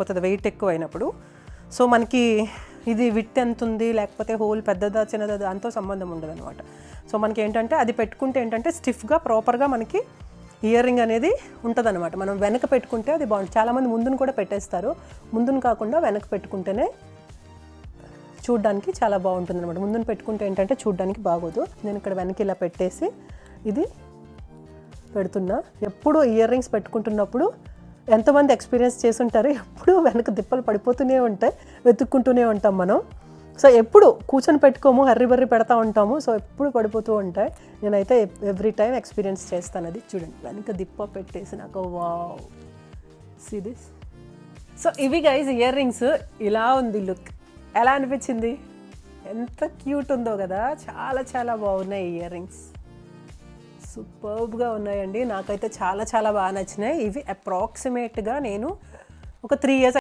పోతుంది వెయిట్ ఎక్కువ అయినప్పుడు సో మనకి ఇది విట్ ఎంత ఉంది లేకపోతే హోల్ పెద్దదా చిన్నదా దాంతో సంబంధం ఉండదు అనమాట సో మనకి ఏంటంటే అది పెట్టుకుంటే ఏంటంటే స్టిఫ్గా ప్రాపర్గా మనకి ఇయర్ రింగ్ అనేది ఉంటుందన్నమాట. మనం వెనక పెట్టుకుంటే అది బాగుంటుంది. చాలామంది ముందును కూడా పెట్టేస్తారు. ముందును కాకుండా వెనక పెట్టుకుంటేనే చూడ్డానికి చాలా బాగుంటుంది అనమాట ముందును పెట్టుకుంటే ఏంటంటే చూడ్డానికి బాగోదు. నేను ఇక్కడ వెనక్కి ఇలా పెట్టేసి ఇది పెడుతున్నా. ఎప్పుడు ఇయర్ రింగ్స్ పెట్టుకుంటున్నప్పుడు ఎంతమంది ఎక్స్పీరియన్స్ చేసుంటారు ఎప్పుడు వెనక దిప్పలు పడిపోతూనే ఉంటాయి వెతుక్కుంటూనే ఉంటాం మనం. సో ఎప్పుడు కూర్చొని పెట్టుకోము హర్రి బర్రి పెడతా ఉంటాము. సో ఎప్పుడు పడిపోతూ ఉంటాయి. నేనైతే ఎవ్రీ టైం ఎక్స్పీరియన్స్ చేస్తాను అది. చూడండి వెనక దిప్ప పెట్టేసి నాకు వావ్ సీ దిస్ సో ఇవి గైజ్ ఇయర్ రింగ్స్ ఇలా ఉంది లుక్ ఎలా అనిపించింది? ఎంత క్యూట్ ఉందో కదా. చాలా చాలా బాగున్నాయి ఇయర్ రింగ్స్ సూపర్బ్గా ఉన్నాయండి. నాకైతే చాలా చాలా బాగా నచ్చినాయి. ఇవి అప్రాక్సిమేట్గా నేను ఒక త్రీ ఇయర్స్